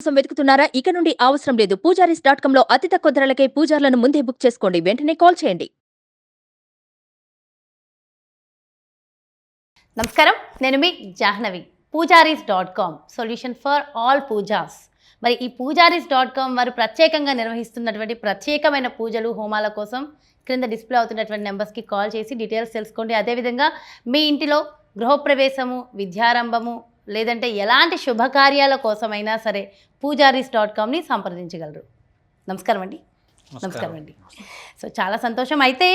కోసం వెతుకుతున్నారా? ఇక నుండి అవసరం లేదు. పూజారీస్ డాట్ కామ్లో అతి తక్కువ ధరలకే పూజార్లను ముందే బుక్ చేసుకోండి. వెంటనే కాల్ చేయండి. నమస్కారం. నేను మీ Jahnavi. Pujaris dot com solution for all pujas. మరి ఈ పూజారీస్ డాట్ కామ్ వారు ప్రత్యేకంగా నిర్వహిస్తున్నటువంటి ప్రత్యేకమైన పూజలు హోమాల కోసం క్రింద డిస్ప్లే అవుతున్నటువంటి నెంబర్స్కి కాల్ చేసి డీటెయిల్స్ తెలుసుకోండి. అదేవిధంగా మీ ఇంటిలో గృహప్రవేశము విద్యారంభము లేదంటే ఎలాంటి శుభకార్యాల కోసమైనా సరే పూజారీస్ డాట్ కామ్ని సంప్రదించగలరు. నమస్కారం అండి. నమస్కారం. అండి. సో చాలా సంతోషం. అయితే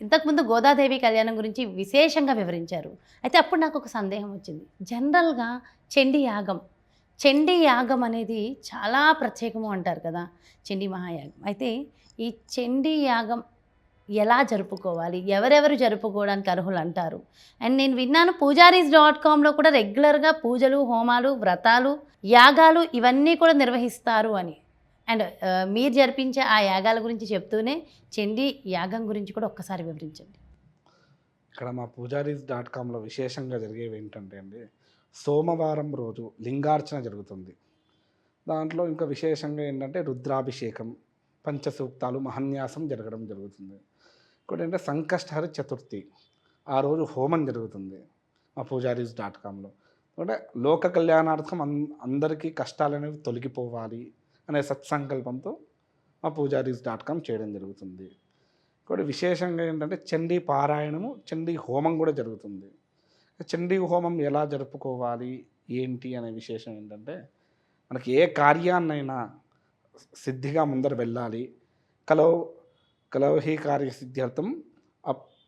ఇంతకుముందు గోదాదేవి కళ్యాణం గురించి విశేషంగా వివరించారు. అయితే అప్పుడు నాకు ఒక సందేహం వచ్చింది. జనరల్గా చండీ యాగం చండీ యాగం అనేది చాలా ప్రత్యేకము అంటారు కదా చండీ మహాయాగం. అయితే ఈ చండీ యాగం ఎలా జరుపుకోవాలి? ఎవరెవరు జరుపుకోవడానికి అర్హులు అంటారు అండ్ నేను విన్నాను పూజారీస్ డాట్ కామ్లో కూడా రెగ్యులర్గా పూజలు హోమాలు వ్రతాలు యాగాలు ఇవన్నీ కూడా నిర్వహిస్తారు అని. అండ్ uh, మీరు జరిపించే ఆ యాగాల గురించి చెప్తూనే చండీ యాగం గురించి కూడా ఒక్కసారి వివరించండి. ఇక్కడ మా పూజారీస్ డాట్ కామ్లో విశేషంగా జరిగేవి ఏంటంటే అండి సోమవారం రోజు లింగార్చన జరుగుతుంది. దాంట్లో ఇంకా విశేషంగా ఏంటంటే రుద్రాభిషేకం పంచసూక్తాలు మహన్యాసం జరగడం జరుగుతుంది. ఇంకోటి ఏంటంటే సంకష్టహరి చతుర్థి. ఆ రోజు హోమం జరుగుతుంది. మా పూజారీస్ డాట్ కామ్లో. అంటే లోక కళ్యాణార్థం అన్ అందరికీ కష్టాలు అనేవి తొలగిపోవాలి అనే సత్సంకల్పంతో మా పూజారీస్ డాట్ కామ్ చేయడం జరుగుతుంది. ఇంకోటి విశేషంగా ఏంటంటే చండీ పారాయణము చండీ హోమం కూడా జరుగుతుంది. చండీ హోమం ఎలా జరుపుకోవాలి ఏంటి అనే విశేషం ఏంటంటే మనకి ఏ కార్యాన్నైనా సిద్ధిగా ముందర వెళ్ళాలి. కలో కలౌహి కార్యసిద్ధ్యర్థం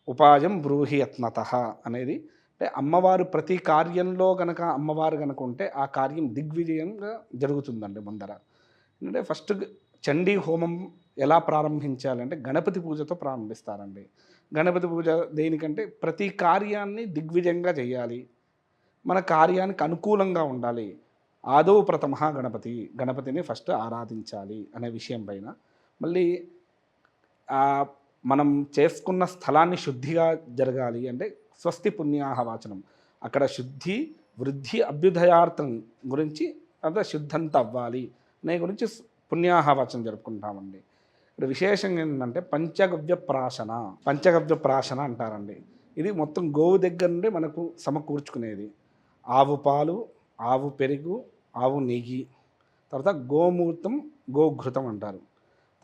ఉపాయం బ్రూహి యత్నత అనేది. అంటే అమ్మవారు ప్రతి కార్యంలో గనక అమ్మవారు గనక ఉంటే ఆ కార్యం దిగ్విజయంగా జరుగుతుందండి ముందర. ఎందుకంటే ఫస్ట్ చండీ హోమం ఎలా ప్రారంభించాలంటే గణపతి పూజతో ప్రారంభిస్తారండి. గణపతి పూజ దేనికంటే ప్రతి కార్యాన్ని దిగ్విజయంగా చేయాలి. మన కార్యానికి అనుకూలంగా ఉండాలి. ఆదో ప్రథమ గణపతి. గణపతిని ఫస్ట్ ఆరాధించాలి అనే విషయం పైన. మళ్ళీ మనం చేసుకున్న స్థలాన్ని శుద్ధిగా జరగాలి అంటే స్వస్తి పుణ్యాహ వాచనం. అక్కడ శుద్ధి వృద్ధి అభ్యుదయార్థం గురించి అంటే శుద్ధంత అవ్వాలి అనే గురించి పుణ్యాహ వాచనం జరుపుకుంటామండి. ఇక్కడ విశేషంగా ఏంటంటే పంచగవ్య ప్రాశన పంచగవ్య ప్రాశన అంటారండి. ఇది మొత్తం గోవు దగ్గర నుండి మనకు సమకూర్చుకునేది. ఆవు పాలు ఆవు పెరుగు ఆవు నెయ్యి తర్వాత గోమూర్తం గోఘృతం అంటారు.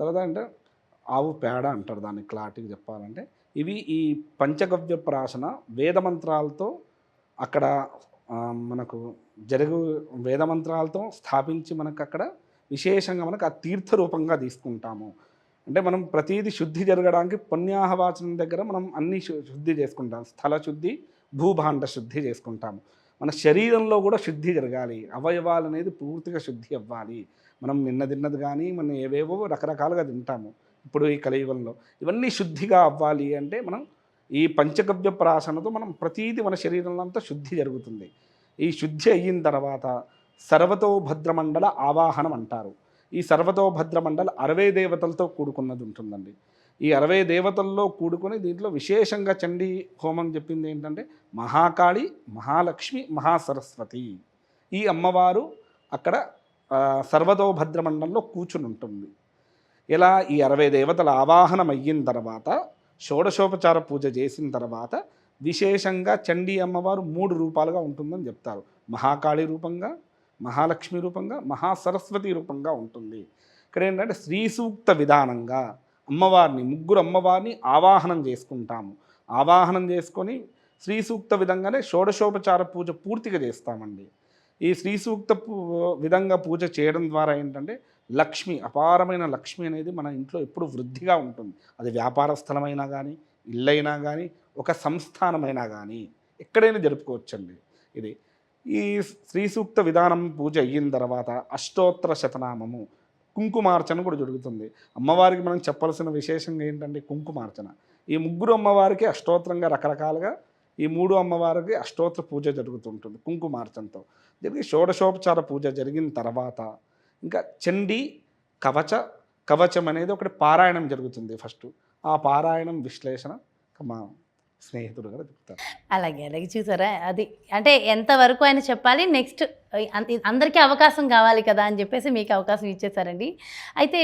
తర్వాత అంటే ఆవు పేడ అంటారు దాన్ని క్లారిటీగా చెప్పాలంటే. ఇవి ఈ పంచగవ్య ప్రాసన వేదమంత్రాలతో అక్కడ మనకు జరుగు వేదమంత్రాలతో స్థాపించి మనకు అక్కడ విశేషంగా మనకు ఆ తీర్థ రూపంగా తీసుకుంటాము. అంటే మనం ప్రతిదీ శుద్ధి జరగడానికి పుణ్యాహవాచనం దగ్గర మనం అన్ని శుద్ధి చేసుకుంటాం. స్థల శుద్ధి భూభాండ శుద్ధి చేసుకుంటాము. మన శరీరంలో కూడా శుద్ధి జరగాలి. అవయవాలు అనేది పూర్తిగా శుద్ధి అవ్వాలి. మనం నిన్న తిన్నది కానీ మనం ఏవేవో రకరకాలుగా తింటాము. ఇప్పుడు ఈ కలియుగంలో ఇవన్నీ శుద్ధిగా అవ్వాలి అంటే మనం ఈ పంచగవ్య ప్రాసనతో మనం ప్రతీది మన శరీరంలో అంతా శుద్ధి జరుగుతుంది. ఈ శుద్ధి అయిన తర్వాత సర్వతో భద్రమండల ఆవాహనం అంటారు. ఈ సర్వతో భద్రమండల అరవై దేవతలతో కూడుకున్నది ఉంటుందండి. ఈ అరవై దేవతల్లో కూడుకొని దీంట్లో విశేషంగా చండీ హోమం చెప్పింది ఏంటంటే మహాకాళి మహాలక్ష్మి మహాసరస్వతి. ఈ అమ్మవారు అక్కడ ఆ, సర్వతో భద్రమండలంలో కూర్చుని ఉంటుంది. ఇలా ఈ అరవై దేవతల ఆవాహనం అయిన తర్వాత షోడశోపచార పూజ చేసిన తర్వాత విశేషంగా చండీ అమ్మవారు మూడు రూపాలుగా ఉంటుందని చెప్తారు. మహాకాళి రూపంగా మహాలక్ష్మి రూపంగా మహాసరస్వతి రూపంగా ఉంటుంది. ఇక్కడ ఏంటంటే శ్రీ సూక్త విధానంగా అమ్మవారిని ముగ్గురు అమ్మవారిని ఆవాహనం చేసుకుంటాము. ఆవాహనం చేసుకొని శ్రీ సూక్త విధంగానే షోడశోపచార పూజ పూర్తిగా చేస్తామండి. ఈ శ్రీ సూక్త పూ- విధంగా పూజ చేయడం ద్వారా ఏంటంటే లక్ష్మి అపారమైన లక్ష్మి అనేది మన ఇంట్లో ఎప్పుడు వృద్ధిగా ఉంటుంది. అది వ్యాపార స్థలమైనా కానీ ఇల్లైనా కానీ ఒక సంస్థానమైనా కానీ ఎక్కడైనా జరుపుకోవచ్చండి. ఇది ఈ శ్రీ సూక్త విధానం పూజ అయిన తర్వాత అష్టోత్తర శతనామము కుంకుమార్చన కూడా జరుగుతుంది. అమ్మవారికి మనం చెప్పాల్సిన విశేషంగా ఏంటంటే కుంకుమార్చన. ఈ ముగ్గురు అమ్మవారికి అష్టోత్తరంగా రకరకాలుగా ఈ మూడు అమ్మవారికి అష్టోత్తర పూజ జరుగుతుంటుంది కుంకుమార్చనతో. జరిగి షోడశోపచార పూజ జరిగిన తర్వాత ఇంకా చండీ కవచ కవచం అనేది ఒకటి పారాయణం జరుగుతుంది ఫస్ట్ ఆ పారాయణం విశ్లేషణ మా స్నేహితుడుగా చెప్తాను అలాగే అలాగే చూసారా? అది అంటే ఎంతవరకు ఆయన చెప్పాలి? నెక్స్ట్ అందరికీ అవకాశం కావాలి కదా అని చెప్పేసి మీకు అవకాశం ఇచ్చేసారండి. అయితే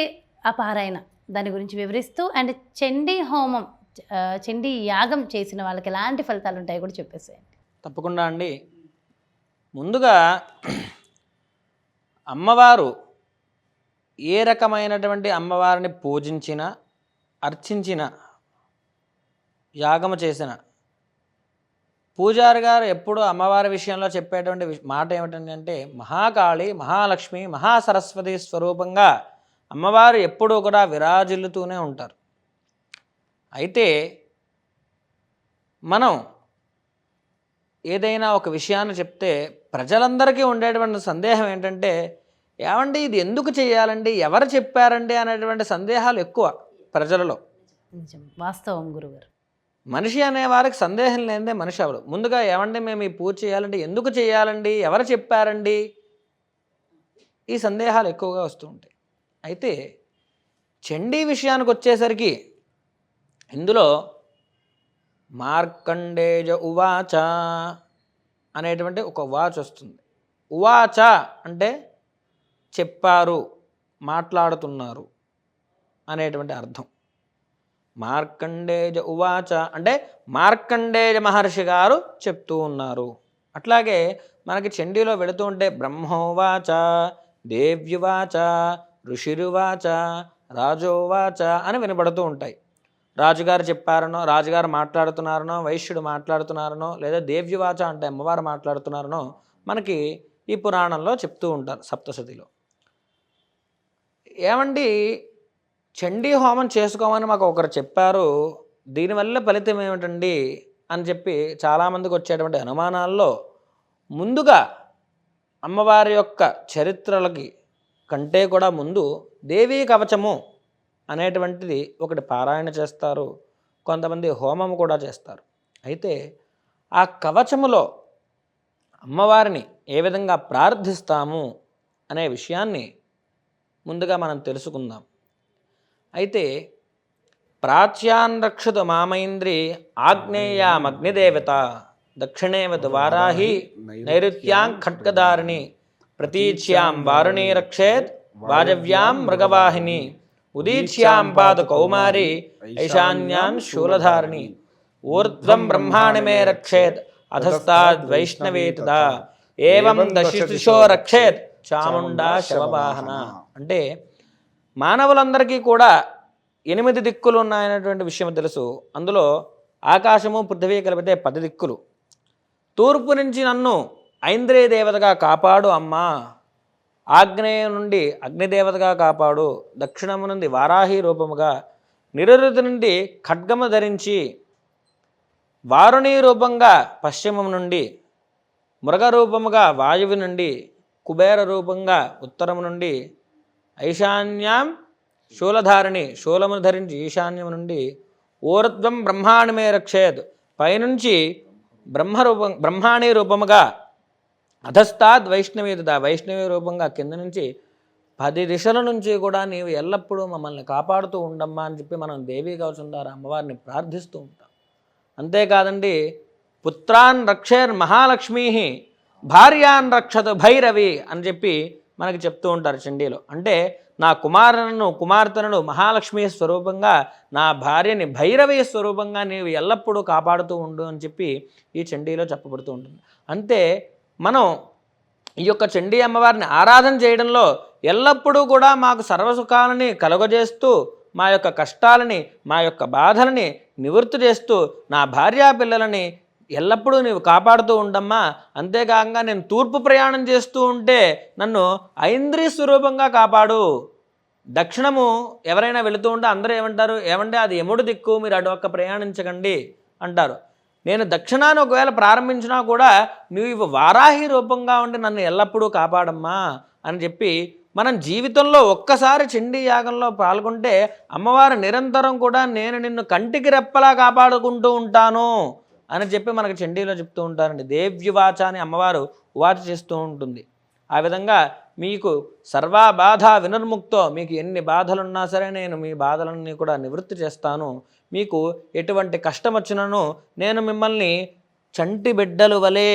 ఆ పారాయణ దాని గురించి వివరిస్తూ అండ్ చండీ హోమం చండీ యాగం చేసిన వాళ్ళకి ఎలాంటి ఫలితాలు ఉంటాయో కూడా చెప్పేసేయండి. తప్పకుండా అండి. ముందుగా అమ్మవారు ఏ రకమైనటువంటి అమ్మవారిని పూజించిన అర్చించిన యాగము చేసిన పూజారి గారు ఎప్పుడు అమ్మవారి విషయంలో చెప్పేటువంటి మాట ఏమిటంటే మహాకాళి మహాలక్ష్మి మహాసరస్వతి స్వరూపంగా అమ్మవారు ఎప్పుడూ కూడా విరాజిల్లుతూనే ఉంటారు. అయితే మనం ఏదైనా ఒక విషయాన్ని చెప్తే ప్రజలందరికీ ఉండేటువంటి సందేహం ఏంటంటే ఏమండి ఇది ఎందుకు చేయాలండి? ఎవరు చెప్పారండి అనేటువంటి సందేహాలు ఎక్కువ ప్రజలలో. వాస్తవం గురుగారు. మనిషి అనే వారికి సందేహం లేనిదే మనిషి అవడు ముందుగా ఏమండి మేము ఈ పూజ చేయాలంటే ఎందుకు చేయాలండి? ఎవరు చెప్పారండి? ఈ సందేహాలు ఎక్కువగా వస్తూ ఉంటాయి. అయితే చండీ విషయానికి వచ్చేసరికి ఇందులో మార్కండేజ ఉవాచ అనేటువంటి ఒక వాచ్ వస్తుంది. ఉవాచ అంటే చెప్పారు మాట్లాడుతున్నారు అనేటువంటి అర్థం. మార్కండేజ ఉవాచ అంటే మార్కండేయ మహర్షి గారు చెప్తూ ఉన్నారు. అట్లాగే మనకి చండీలో వెళుతూ ఉంటే బ్రహ్మోవాచ దేవ్యువాచ ఋషిరువాచ రాజోవాచ అని వినబడుతూ ఉంటాయి. రాజుగారు చెప్పారనో రాజుగారు మాట్లాడుతున్నారనో వైశ్యుడు మాట్లాడుతున్నారనో లేదా దేవ్యువాచ అంటే అమ్మవారు మాట్లాడుతున్నారనో మనకి ఈ పురాణంలో చెప్తూ ఉంటారు సప్తశతిలో. ఏమండి? చండీ హోమం చేసుకోమని మాకు ఒకరు చెప్పారు. దీనివల్ల ఫలితం ఏమిటండి? అని చెప్పి చాలామందికి వచ్చేటువంటి అనుమానాల్లో ముందుగా అమ్మవారి యొక్క చరిత్రలకి కంటే కూడా ముందు దేవీ కవచము అనేటువంటిది ఒకటి పారాయణ చేస్తారు. కొంతమంది హోమము కూడా చేస్తారు. అయితే ఆ కవచములో అమ్మవారిని ఏ విధంగా ప్రార్థిస్తాము అనే విషయాన్ని ముందుగా మనం తెలుసుకుందాం. అయితే ప్రాచ్యాన్ రక్షతు మామైంద్రి ఆగ్నేయామగ్నిదేవత దక్షిణేవతు వారాహి నైరుత్యాం ఖడ్గదారిణి ప్రతీచ్యాం వారుణి రక్షేత్ వాజవ్యాం మృగవాహిని ఉదీచ్యాం పాద కౌమారి ఐశాన్యాం శూలధారిణి ఊర్ధ్వం బ్రహ్మాణి మే రక్షేత్ అధస్తాద్ ఏం దశిశిశో రక్షేత్ చాముండా శవవాహన. అంటే మానవులందరికీ కూడా ఎనిమిది దిక్కులు ఉన్నాయనేటువంటి విషయం తెలుసు. అందులో ఆకాశము పృథివీ కలిపితే పది దిక్కులు. తూర్పు నుంచి నన్ను ఐంద్రియ దేవతగా కాపాడు అమ్మా. ఆగ్నేయం నుండి అగ్నిదేవతగా కాపాడు. దక్షిణము నుండి వారాహి రూపముగా నిరుతి నుండి ఖడ్గము ధరించి వారుణి రూపంగా పశ్చిమం నుండి మృగ రూపముగా వాయువు నుండి కుబేర రూపంగా ఉత్తరము నుండి ఐశాన్యాం శూలధారిణి శూలమును ధరించి ఈశాన్యము నుండి ఊర్ధ్వం బ్రహ్మాణమే రక్షేద్ పైనుంచి బ్రహ్మరూపం బ్రహ్మాణి రూపముగా అధస్తాద్ వైష్ణవి వైష్ణవి రూపంగా కింద నుంచి పది దిశల నుంచి కూడా నీవు ఎల్లప్పుడూ మమ్మల్ని కాపాడుతూ ఉండమ్మా అని చెప్పి మనం దేవీ కవచం అమ్మవారిని ప్రార్థిస్తూ ఉంటాం. అంతేకాదండి పుత్రాన్ రక్షేర్ మహాలక్ష్మీ భార్యాన్ రక్షతు భైరవి అని చెప్పి మనకు చెప్తూ ఉంటారు చండీలో. అంటే నా కుమారులను కుమార్తెలను మహాలక్ష్మి స్వరూపంగా నా భార్యని భైరవి స్వరూపంగా నీవు ఎల్లప్పుడూ కాపాడుతూ ఉండు అని చెప్పి ఈ చండీలో చెప్పబడుతూ ఉంటుంది. అంతే మనం ఈ యొక్క చండీ అమ్మవారిని ఆరాధన చేయడంలో ఎల్లప్పుడూ కూడా మాకు సర్వసుఖాలని కలుగజేస్తూ మా యొక్క కష్టాలని మా యొక్క బాధలని నివృత్తి చేస్తూ నా భార్యా పిల్లలని ఎల్లప్పుడూ నీవు కాపాడుతూ ఉండమ్మా. అంతేకాకుండా నేను తూర్పు ప్రయాణం చేస్తూ ఉంటే నన్ను ఐంద్రియ స్వరూపంగా కాపాడు. దక్షిణము ఎవరైనా వెళుతూ ఉంటే అందరూ ఏమంటారు? ఏమంటే అది ఎముడు దిక్కు మీరు అటు ఒక్క ప్రయాణించకండి అంటారు. నేను దక్షిణాన్ని ఒకవేళ ప్రారంభించినా కూడా నువ్వు వారాహి రూపంగా ఉండి నన్ను ఎల్లప్పుడూ కాపాడమ్మా అని చెప్పి మనం జీవితంలో ఒక్కసారి చండీ యాగంలో పాల్గొంటే అమ్మవారు నిరంతరం కూడా నేను నిన్ను కంటికి రెప్పలా కాపాడుకుంటూ ఉంటాను. అని చెప్పి మనకు చండీలో చెప్తూ ఉంటారండి. దేవ్యువాచ అని అమ్మవారు వాచ చేస్తూ ఉంటుంది. ఆ విధంగా మీకు సర్వా బాధ వినుర్ముక్తో మీకు ఎన్ని బాధలున్నా సరే నేను మీ బాధలన్నీ కూడా నివృత్తి చేస్తాను. మీకు ఎటువంటి కష్టం వచ్చినను నేను మిమ్మల్ని చంటి బిడ్డలు వలె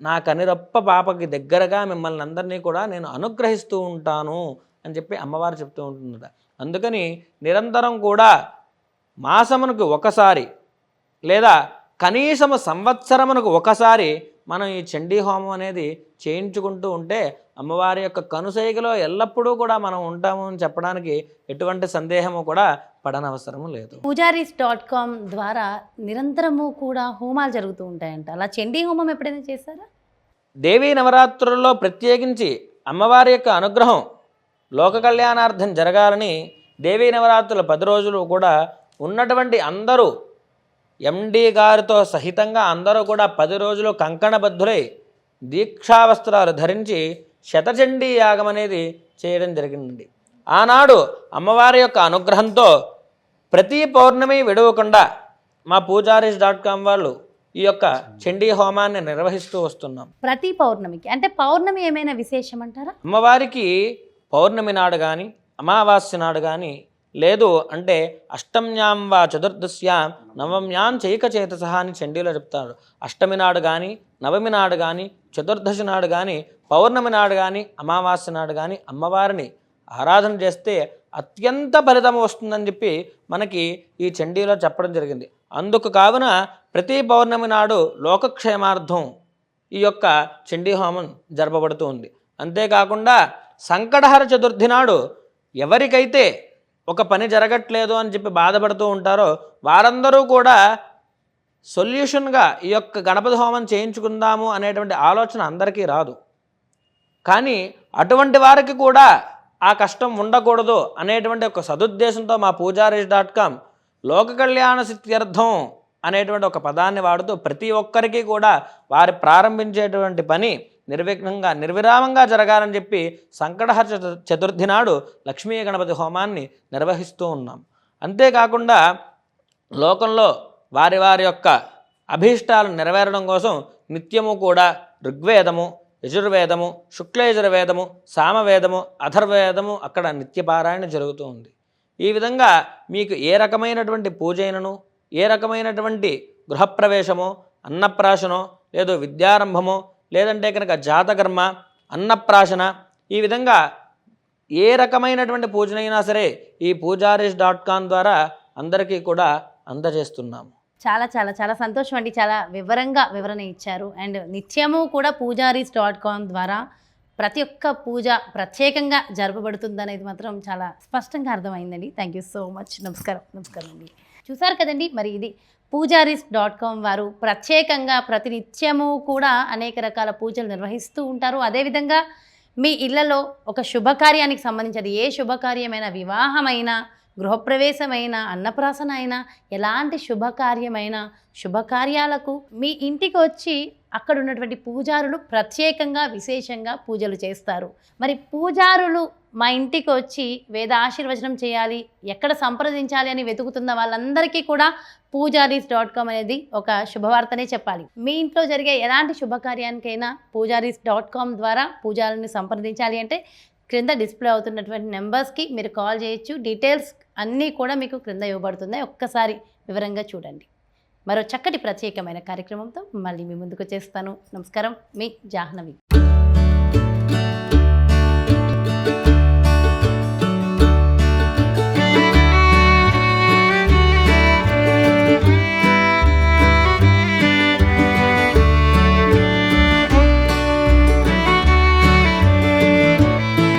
నా కనిరప్ప పాపకి దగ్గరగా మిమ్మల్ని అందరినీ కూడా నేను అనుగ్రహిస్తూ ఉంటాను అని చెప్పి అమ్మవారు చెప్తూ ఉంటుందట. అందుకని నిరంతరం కూడా మాసమునకు ఒకసారి లేదా కనీసము సంవత్సరమునకు ఒకసారి మనం ఈ చండీ హోమం అనేది చేయించుకుంటూ ఉంటే అమ్మవారి యొక్క కనుసైగలో ఎల్లప్పుడూ కూడా మనం ఉంటాము అని చెప్పడానికి ఎటువంటి సందేహము కూడా పడనవసరము లేదు. పూజారీస్ డాట్ కామ్ ద్వారా నిరంతరము కూడా హోమాలు జరుగుతూ ఉంటాయంట. అలా చండీ హోమం ఎప్పుడైనా చేశారా? దేవీ నవరాత్రుల్లో ప్రత్యేకించి అమ్మవారి యొక్క అనుగ్రహం లోక కళ్యాణార్థం జరగాలని దేవీ నవరాత్రుల పది రోజులు కూడా ఉన్నటువంటి అందరూ ఎండి గారితో సహితంగా అందరూ కూడా పది రోజులు కంకణబద్ధులై దీక్షావస్త్రాలు ధరించి శతచండీ యాగం అనేది చేయడం జరిగింది ఆనాడు అమ్మవారి యొక్క అనుగ్రహంతో ప్రతి పౌర్ణమి విడవకుండా మా పూజారీస్ డాట్ కామ్ వాళ్ళు ఈ యొక్క చండీ హోమాన్ని నిర్వహిస్తూ వస్తున్నాం. ప్రతి పౌర్ణమికి అంటే పౌర్ణమి ఏమైనా విశేషం అంటారా అమ్మవారికి పౌర్ణమి నాడు కానీ అమావాస్య నాడు కానీ లేదు అంటే అష్టమ్యాం వా చతుర్దశ్యాం నవమ్యాం చైకచేతస అని చండీలో చెప్తాడు అష్టమి నాడు కానీ నవమి నాడు కానీ చతుర్దశి నాడు కానీ పౌర్ణమి నాడు కానీ అమావాస్య నాడు కానీ అమ్మవారిని ఆరాధన చేస్తే అత్యంత ఫలితం వస్తుందని చెప్పి మనకి ఈ చండీలో చెప్పడం జరిగింది. అందుకు కావున ప్రతి పౌర్ణమి నాడు లోకక్షేమార్థం ఈ యొక్క చండీ హోమం జరపబడుతూ ఉంది. అంతేకాకుండా సంకటహర చతుర్థి నాడు ఎవరికైతే ఒక పని జరగట్లేదు అని చెప్పి బాధపడుతూ ఉంటారో వారందరూ కూడా సొల్యూషన్గా ఈ యొక్క గణపతి హోమం చేయించుకుందాము అనేటువంటి ఆలోచన అందరికీ రాదు. కానీ అటువంటి వారికి కూడా ఆ కష్టం ఉండకూడదు అనేటువంటి ఒక సదుద్దేశంతో మా పూజారీస్ డాట్ కామ్ లోక కళ్యాణ సిత్యర్థం అనేటువంటి ఒక పదాన్ని వాడుతూ ప్రతి ఒక్కరికి కూడా వారి ప్రారంభించేటువంటి పని నిర్విఘ్నంగా నిర్విరామంగా జరగాలని చెప్పి సంకటహర చతు- చతుర్థి నాడు లక్ష్మీ గణపతి హోమాన్ని నిర్వహిస్తూ ఉన్నాం. అంతేకాకుండా లోకంలో వారి వారి యొక్క అభీష్టాలు నెరవేరడం కోసం నిత్యము కూడా ఋగ్వేదము యజుర్వేదము శుక్లయజుర్వేదము సామవేదము అథర్వేదము అక్కడ నిత్యపారాయణ జరుగుతూ ఉంది. ఈ విధంగా మీకు ఏ రకమైనటువంటి పూజైనను ఏ రకమైనటువంటి గృహప్రవేశమో అన్నప్రాశనో లేదు విద్యారంభమో లేదంటే కనుక జాతకర్మ అన్నప్రాశన ఈ విధంగా ఏ రకమైనటువంటి పూజనైనా సరే ఈ పూజారీస్ డాట్ కామ్ ద్వారా అందరికీ కూడా అందజేస్తున్నాము. చాలా చాలా చాలా సంతోషం అండి. చాలా వివరంగా వివరణ ఇచ్చారు. అండ్ నిత్యము కూడా పూజారీస్ డాట్ కామ్ ద్వారా ప్రతి ఒక్క పూజ ప్రత్యేకంగా జరపబడుతుంది అనేది మాత్రం చాలా స్పష్టంగా అర్థమైందండి. థ్యాంక్ యూ సో మచ్ నమస్కారం నమస్కారం అండి. చూసారు కదండి మరి ఇది పూజారీస్ డాట్ కామ్ వారు ప్రత్యేకంగా ప్రతినిత్యము కూడా అనేక రకాల పూజలు నిర్వహిస్తూ ఉంటారు. అదేవిధంగా మీ ఇళ్ళలో ఒక శుభకార్యానికి సంబంధించి అది ఏ శుభకార్యమైన వివాహమైనా గృహప్రవేశమైన అన్నప్రాసన అయినా ఎలాంటి శుభకార్యమైనా శుభకార్యాలకు మీ ఇంటికి వచ్చి అక్కడ ఉన్నటువంటి పూజారులు ప్రత్యేకంగా విశేషంగా పూజలు చేస్తారు. మరి పూజారులు మా ఇంటికి వచ్చి వేద ఆశీర్వచనం చేయాలి ఎక్కడ సంప్రదించాలి అని వెతుకుతున్న వాళ్ళందరికీ కూడా పూజారీస్ డాట్ కామ్ అనేది ఒక శుభవార్తనే చెప్పాలి. మీ ఇంట్లో జరిగే ఎలాంటి శుభకార్యానికైనా పూజారీస్ డాట్ కామ్ ద్వారా పూజారుని సంప్రదించాలి అంటే క్రింద డిస్ప్లే అవుతున్నటువంటి నెంబర్స్కి మీరు కాల్ చేయొచ్చు. డీటెయిల్స్ అన్నీ కూడా మీకు క్రింద ఇవ్వబడుతున్నాయి. ఒక్కసారి వివరంగా చూడండి. మరో చక్కటి ప్రత్యేకమైన కార్యక్రమంతో మళ్ళీ మీ ముందుకు చేస్తాను. నమస్కారం. మీ జాహ్నవి.